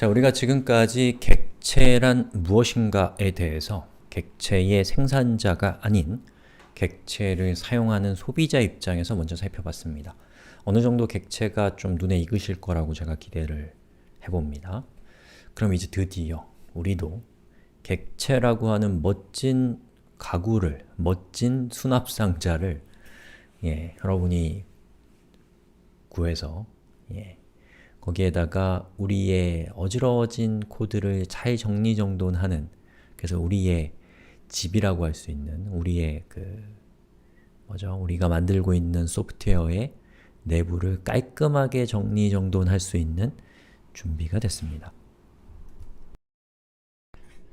자, 우리가 지금까지 객체란 무엇인가에 대해서 객체의 생산자가 아닌 객체를 사용하는 소비자 입장에서 먼저 살펴봤습니다. 어느 정도 객체가 좀 눈에 익으실 거라고 제가 기대를 해봅니다. 그럼 이제 드디어 우리도 객체라고 하는 멋진 가구를, 멋진 수납상자를 예, 여러분이 구해서 예, 거기에다가 우리의 어지러워진 코드를 잘 정리정돈하는 그래서 우리의 집이라고 할 수 있는 우리의 그 뭐죠? 우리가 만들고 있는 소프트웨어의 내부를 깔끔하게 정리정돈할 수 있는 준비가 됐습니다.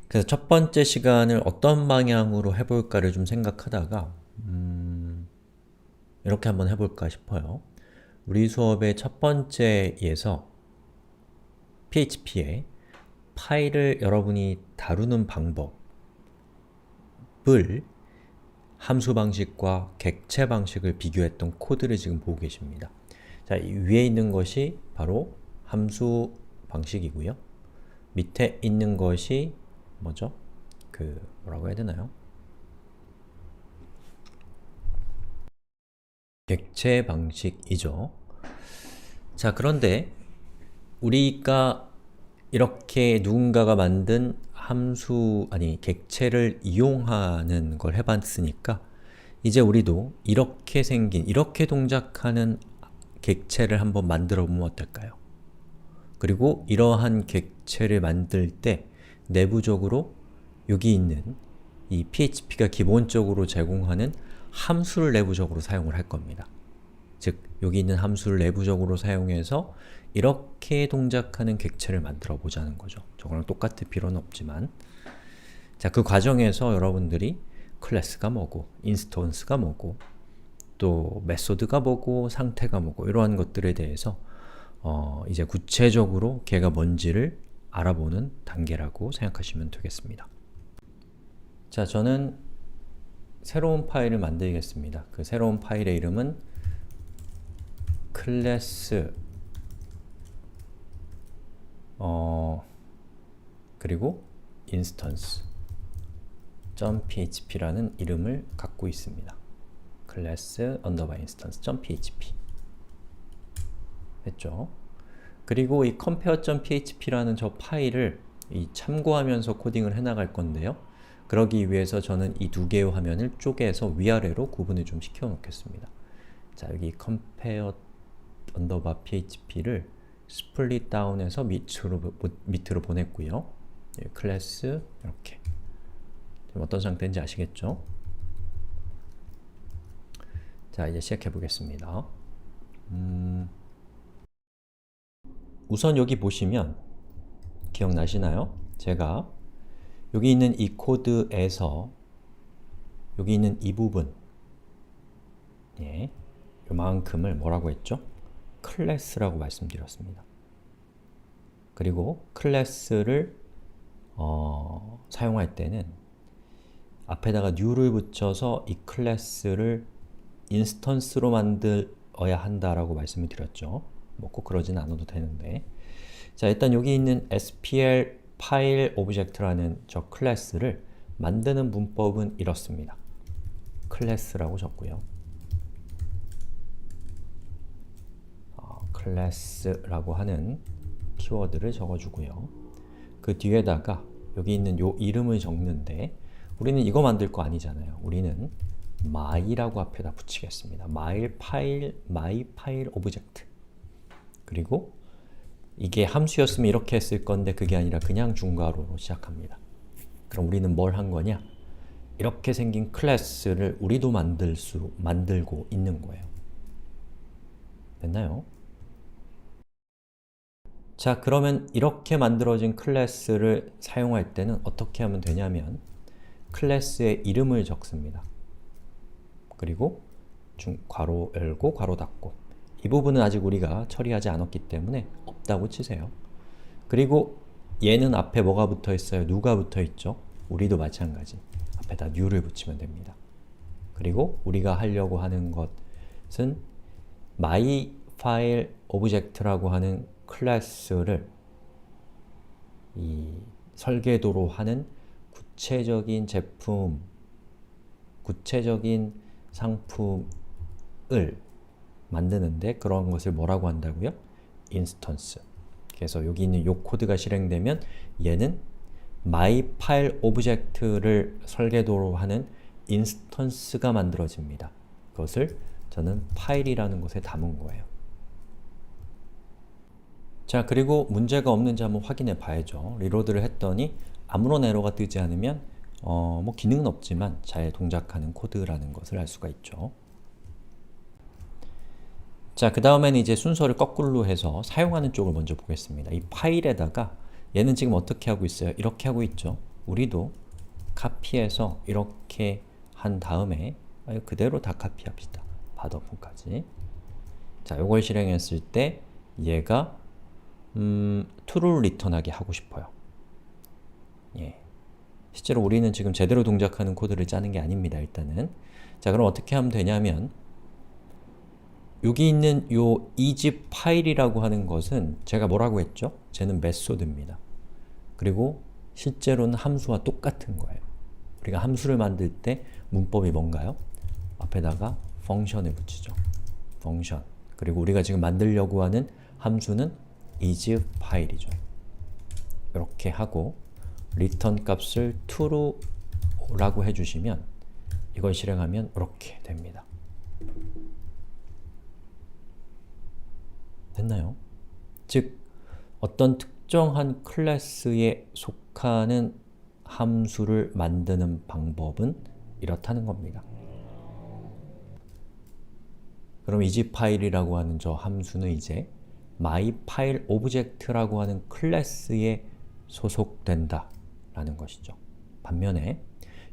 그래서 첫 번째 시간을 어떤 방향으로 해볼까를 좀 생각하다가 음, 이렇게 한번 해볼까 싶어요. 우리 수업의 첫 번째에서 PHP에 파일을 여러분이 다루는 방법을 함수 방식과 객체 방식을 비교했던 코드를 지금 보고 계십니다. 자, 이 위에 있는 것이 바로 함수 방식이고요. 밑에 있는 것이 뭐죠? 그 뭐라고 해야 되나요? 객체 방식이죠. 자, 그런데 우리가 이렇게 누군가가 만든 함수, 아니 객체를 이용하는 걸 해봤으니까 이제 우리도 이렇게 생긴, 이렇게 동작하는 객체를 한번 만들어 보면 어떨까요? 그리고 이러한 객체를 만들 때 내부적으로 여기 있는 이 PHP가 기본적으로 제공하는 함수를 내부적으로 사용을 할 겁니다. 즉, 여기 있는 함수를 내부적으로 사용해서 이렇게 동작하는 객체를 만들어 보자는 거죠. 저거랑 똑같을 필요는 없지만 자, 그 과정에서 여러분들이 클래스가 뭐고, 인스턴스가 뭐고, 또 메소드가 뭐고, 상태가 뭐고 이러한 것들에 대해서 어, 이제 구체적으로 걔가 뭔지를 알아보는 단계라고 생각하시면 되겠습니다. 자, 저는 새로운 파일을 만들겠습니다. 그 새로운 파일의 이름은 클래스 어 그리고 instance .php라는 이름을 갖고 있습니다. class underbar instance .php 했죠. 그리고 이 compare.php라는 저 파일을 이 참고하면서 코딩을 해나갈 건데요. 그러기 위해서 저는 이 두 개의 화면을 쪼개서 위아래로 구분을 좀 시켜 놓겠습니다. 자, 여기 compare underbar php를 스플릿 다운해서 밑으로, 밑으로 보냈고요. 예, 클래스 이렇게 어떤 상태인지 아시겠죠? 자, 이제 시작해 보겠습니다. 음, 우선 여기 보시면 기억나시나요? 제가 여기 있는 이 코드에서 여기 있는 이 부분 예, 요만큼을 뭐라고 했죠? 클래스라고 말씀드렸습니다. 그리고 클래스를 어, 사용할 때는 앞에다가 new를 붙여서 이 클래스를 인스턴스로 만들어야 한다라고 말씀을 드렸죠. 뭐 꼭 그러진 않아도 되는데 자 일단 여기 있는 SPL 파일 오브젝트라는 저 클래스를 만드는 문법은 이렇습니다. 클래스라고 적고요. 어, 클래스라고 하는 키워드를 적어주고요. 그 뒤에다가 여기 있는 요 이름을 적는데 우리는 이거 만들 거 아니잖아요. 우리는 my라고 앞에다 붙이겠습니다. my 파일, my 파일 오브젝트 그리고 이게 함수였으면 이렇게 했을 건데 그게 아니라 그냥 중괄호로 시작합니다. 그럼 우리는 뭘 한 거냐? 이렇게 생긴 클래스를 우리도 만들 수, 만들고 있는 거예요. 됐나요? 자, 그러면 이렇게 만들어진 클래스를 사용할 때는 어떻게 하면 되냐면 클래스의 이름을 적습니다. 그리고 중, 괄호 열고 괄호 닫고 이 부분은 아직 우리가 처리하지 않았기 때문에 없다고 치세요. 그리고 얘는 앞에 뭐가 붙어 있어요? 누가 붙어 있죠? 우리도 마찬가지. 앞에다 new를 붙이면 됩니다. 그리고 우리가 하려고 하는 것은 my file object라고 하는 클래스를 이 설계도로 하는 구체적인 제품, 구체적인 상품을 만드는데 그런 것을 뭐라고 한다고요? 인스턴스. 그래서 여기 있는 요 코드가 실행되면 얘는 my file object를 설계도로 하는 인스턴스가 만들어집니다. 그것을 저는 파일이라는 곳에 담은 거예요. 자 그리고 문제가 없는지 한번 확인해 봐야죠. 리로드를 했더니 아무런 에러가 뜨지 않으면 어, 뭐 기능은 없지만 잘 동작하는 코드라는 것을 알 수가 있죠. 자, 그 다음에는 이제 순서를 거꾸로 해서 사용하는 쪽을 먼저 보겠습니다. 이 파일에다가 얘는 지금 어떻게 하고 있어요? 이렇게 하고 있죠. 우리도 카피해서 이렇게 한 다음에 그대로 다 카피합시다. 바더폰까지. 자, 요걸 실행했을 때 얘가 음, true를 리턴하게 하고 싶어요. 예. 실제로 우리는 지금 제대로 동작하는 코드를 짜는 게 아닙니다. 일단은. 자, 그럼 어떻게 하면 되냐면 여기 있는 요 이집 파일이라고 하는 것은 제가 뭐라고 했죠? 쟤는 메소드입니다. 그리고 실제로는 함수와 똑같은 거예요. 우리가 함수를 만들 때 문법이 뭔가요? 앞에다가 펑션을 붙이죠. 펑션. 그리고 우리가 지금 만들려고 하는 함수는 is 파일이죠. 이렇게 하고 return 값을 true라고 해주시면 이걸 실행하면 이렇게 됩니다. 됐나요? 즉, 어떤 특정한 클래스에 속하는 함수를 만드는 방법은 이렇다는 겁니다. 그럼 이집 파일이라고 하는 저 함수는 이제 myFileObject라고 하는 클래스에 소속된다 라는 것이죠. 반면에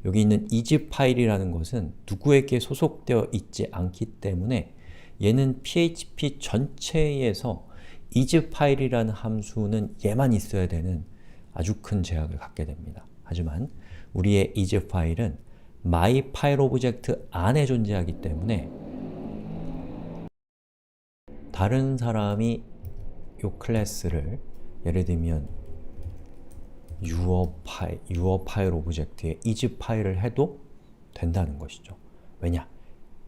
여기 있는 이집 파일이라는 것은 누구에게 소속되어 있지 않기 때문에 얘는 PHP 전체에서 is 파일이라는 함수는 얘만 있어야 되는 아주 큰 제약을 갖게 됩니다. 하지만 우리의 is 파일은 my file object 안에 존재하기 때문에 다른 사람이 이 클래스를 예를 들면 your 파일, your 파일 오브젝트에 is 파일을 해도 된다는 것이죠. 왜냐?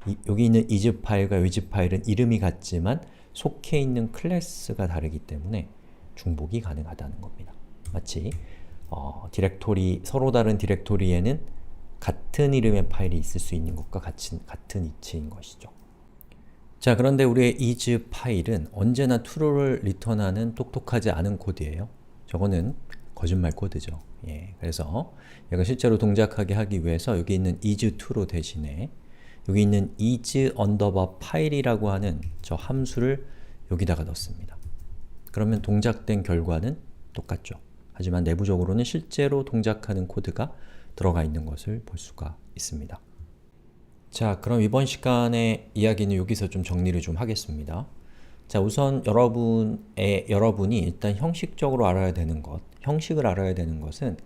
이, 여기 있는 is 파일과 is 파일은 이름이 같지만 속해 있는 클래스가 다르기 때문에 중복이 가능하다는 겁니다. 마치 어, 디렉토리, 서로 다른 디렉토리에는 같은 이름의 파일이 있을 수 있는 것과 같은, 같은 이치인 것이죠. 자 그런데 우리의 is 파일은 언제나 true를 리턴하는 똑똑하지 않은 코드예요. 저거는 거짓말 코드죠. 예, 그래서 얘가 실제로 동작하게 하기 위해서 여기 있는 is true 대신에 여기 있는 is underbar 파일이라고 하는 저 함수를 여기다가 넣습니다. 그러면 동작된 결과는 똑같죠. 하지만 내부적으로는 실제로 동작하는 코드가 들어가 있는 것을 볼 수가 있습니다. 자, 그럼 이번 시간의 이야기는 여기서 좀 정리를 좀 하겠습니다. 자, 우선 여러분의, 여러분이 일단 형식적으로 알아야 되는 것, 형식을 알아야 되는 것은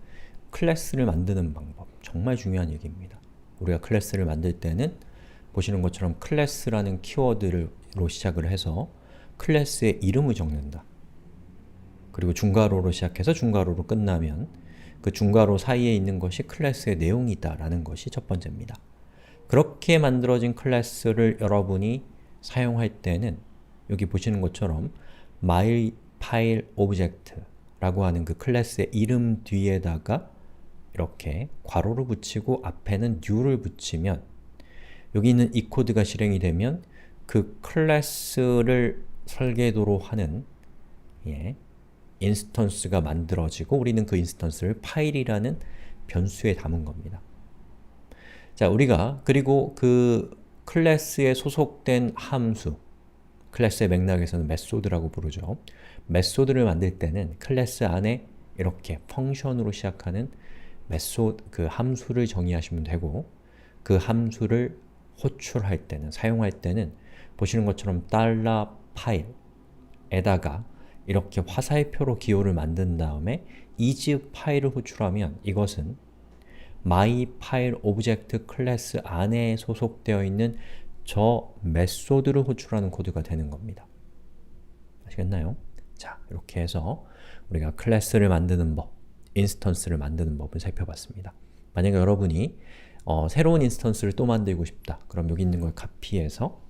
클래스를 만드는 방법, 정말 중요한 얘기입니다. 우리가 클래스를 만들 때는 보시는 것처럼 클래스라는 키워드로 시작을 해서 클래스의 이름을 적는다. 그리고 중괄호로 시작해서 중괄호로 끝나면 그 중괄호 사이에 있는 것이 클래스의 내용이다 라는 것이 첫 번째입니다. 그렇게 만들어진 클래스를 여러분이 사용할 때는 여기 보시는 것처럼 myFileObject 라고 하는 그 클래스의 이름 뒤에다가 이렇게 괄호를 붙이고 앞에는 new를 붙이면 여기 있는 이 코드가 실행이 되면 그 클래스를 설계도로 하는 예, 인스턴스가 만들어지고 우리는 그 인스턴스를 파일이라는 변수에 담은 겁니다. 자, 우리가 그리고 그 클래스에 소속된 함수 클래스의 맥락에서는 메소드라고 부르죠. 메소드를 만들 때는 클래스 안에 이렇게 펑션으로 시작하는 메소드 그 함수를 정의하시면 되고 그 함수를 호출할 때는 사용할 때는 보시는 것처럼 달러 파일에다가 이렇게 화살표로 기호를 만든 다음에 is 파일을 호출하면 이것은 my file object 클래스 안에 소속되어 있는 저 메소드를 호출하는 코드가 되는 겁니다. 아시겠나요? 자, 이렇게 해서 우리가 클래스를 만드는 법, 인스턴스를 만드는 법을 살펴봤습니다. 만약에 여러분이 어, 새로운 인스턴스를 또 만들고 싶다. 그럼 여기 있는 걸 카피해서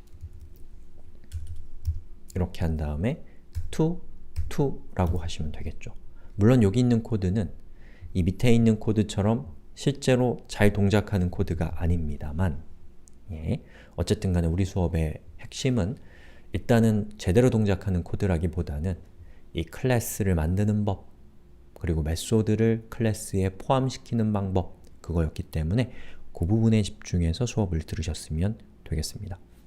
이렇게 한 다음에 to, to라고 하시면 되겠죠. 물론 여기 있는 코드는 이 밑에 있는 코드처럼 실제로 잘 동작하는 코드가 아닙니다만 예, 어쨌든 간에 우리 수업의 핵심은 일단은 제대로 동작하는 코드라기보다는 이 클래스를 만드는 법 그리고 메소드를 클래스에 포함시키는 방법 그거였기 때문에 그 부분에 집중해서 수업을 들으셨으면 되겠습니다.